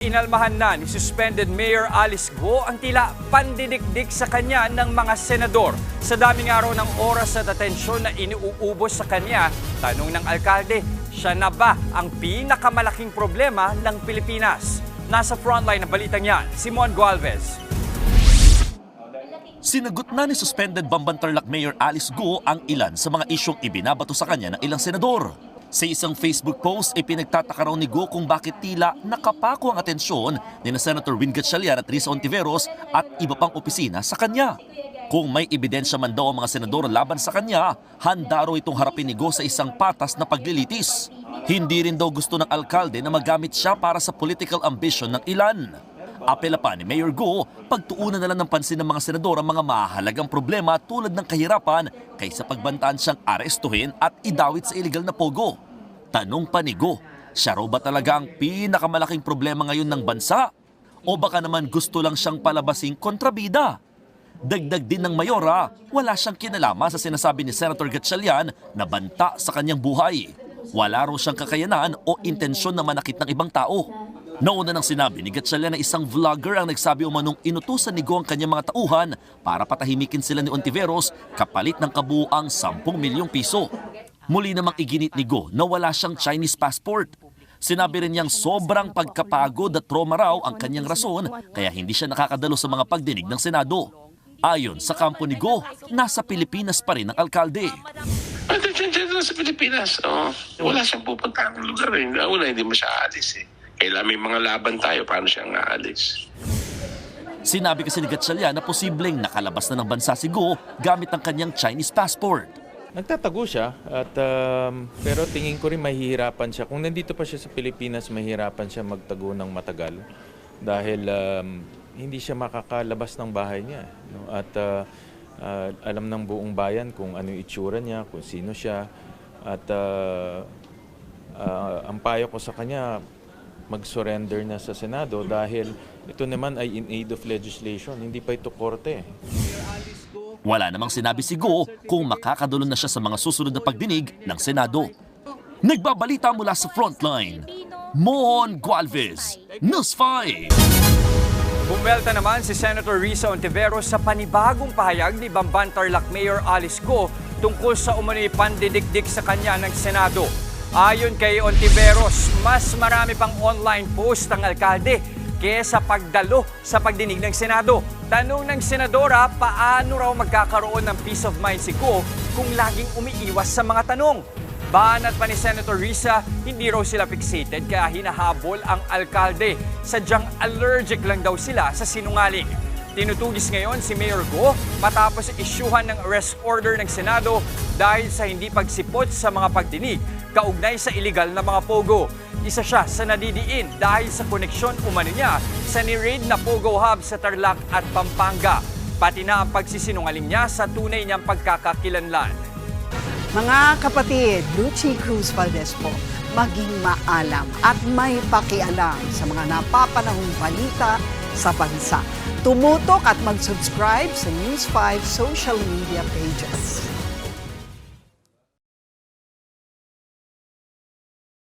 Inalmahan na ni suspended Mayor Alice Go ang tila pandidikdik sa kanya ng mga senador. Sa daming araw ng oras at atensyon na iniuubos sa kanya, tanong ng alkalde, siya na ba ang pinakamalaking problema ng Pilipinas? Nasa frontline ng balitang yan, Simon Gualvez. Sinagot na ni suspended Bambantarlac Mayor Alice Go ang ilan sa mga isyong ibinabato sa kanya ng ilang senador. Sa isang Facebook post, ipinagtataka raw ni Go kung bakit tila nakapako ang atensyon ni na Senator Win Gatchalian at Risa Ontiveros at iba pang opisina sa kanya. Kung may ebidensya man daw ang mga senador laban sa kanya, handa raw itong harapin ni Go sa isang patas na paglilitis. Hindi rin daw gusto ng alkalde na magamit siya para sa political ambition ng ilan. Apela pa ni Mayor Go, pagtuunan na lang ng pansin ng mga senador ang mga mahalagang problema tulad ng kahirapan kaysa pagbantaan siyang arestuhin at idawit sa illegal na pogo. Tanong pa ni Go, siya ba talaga ang pinakamalaking problema ngayon ng bansa? O baka naman gusto lang siyang palabasing kontrabida? Dagdag din ng Mayora, wala siyang kinalama sa sinasabi ni Senator Gatchalian na banta sa kanyang buhay. Wala raw siyang kakayanan o intensyon na manakit ng ibang tao. Nauna nang sinabi ni Gatchalian na isang vlogger ang nagsabi umanong inutusan ni Go ang kanyang mga tauhan para patahimikin sila ni Ontiveros kapalit ng kabuuang 10 milyong piso. Muli namang iginit ni Go na wala siyang Chinese passport. Sinabi rin niyang sobrang pagkapagod at trauma raw ang kanyang rason kaya hindi siya nakakadalo sa mga pagdinig ng Senado. Ayon sa kampo ni Go, nasa Pilipinas pa rin ang alkalde. Lang sa Pilipinas. Oh. Wala siyang pupunta ng lugar. Eh. Una, hindi mo siya eh. Kailangan may mga laban tayo. Paano siyang aalis? Sinabi kasi ni Gatchalian na posibleng nakalabas na ng bansa si Go gamit ang kanyang Chinese passport. Nagtatago siya at um, pero tingin ko rin mahihirapan siya. Kung nandito pa siya sa Pilipinas, mahihirapan siya magtago ng matagal dahil um, hindi siya makakalabas ng bahay niya. No? At uh, uh, alam ng buong bayan kung ano yung itsura niya, kung sino siya. At uh, uh, ang payo ko sa kanya, mag-surrender na sa Senado dahil ito naman ay in aid of legislation, hindi pa ito korte. Wala namang sinabi si Go kung makakadulon na siya sa mga susunod na pagdinig ng Senado. Nagbabalita mula sa frontline, Mon Gualvez, News 5. Bumelta naman si Senator Risa Ontiveros sa panibagong pahayag ni Bambantarlac Mayor Alice Go tungkol sa umano'y pandidikdik sa kanya ng Senado. Ayon kay Ontiveros, mas marami pang online post ng alkalde kesa pagdalo sa pagdinig ng Senado. Tanong ng Senadora, paano raw magkakaroon ng peace of mind si Go kung laging umiiwas sa mga tanong? Banat pa ni Senator Risa, hindi raw sila fixated kaya hinahabol ang alkalde. Sadyang allergic lang daw sila sa sinungaling. Tinutugis ngayon si Mayor Go matapos isyuhan ng arrest order ng Senado dahil sa hindi pagsipot sa mga pagdinig kaugnay sa illegal na mga pogo. Isa siya sa nadidiin dahil sa koneksyon umano niya sa ni-raid na Pogo Hub sa Tarlac at Pampanga. Pati na ang pagsisinungaling niya sa tunay niyang pagkakakilanlan. Mga kapatid, Lucy Cruz Valdez po, maging maalam at may pakialam sa mga napapanahong balita sa bansa. Tumutok at mag-subscribe sa News 5 social media pages.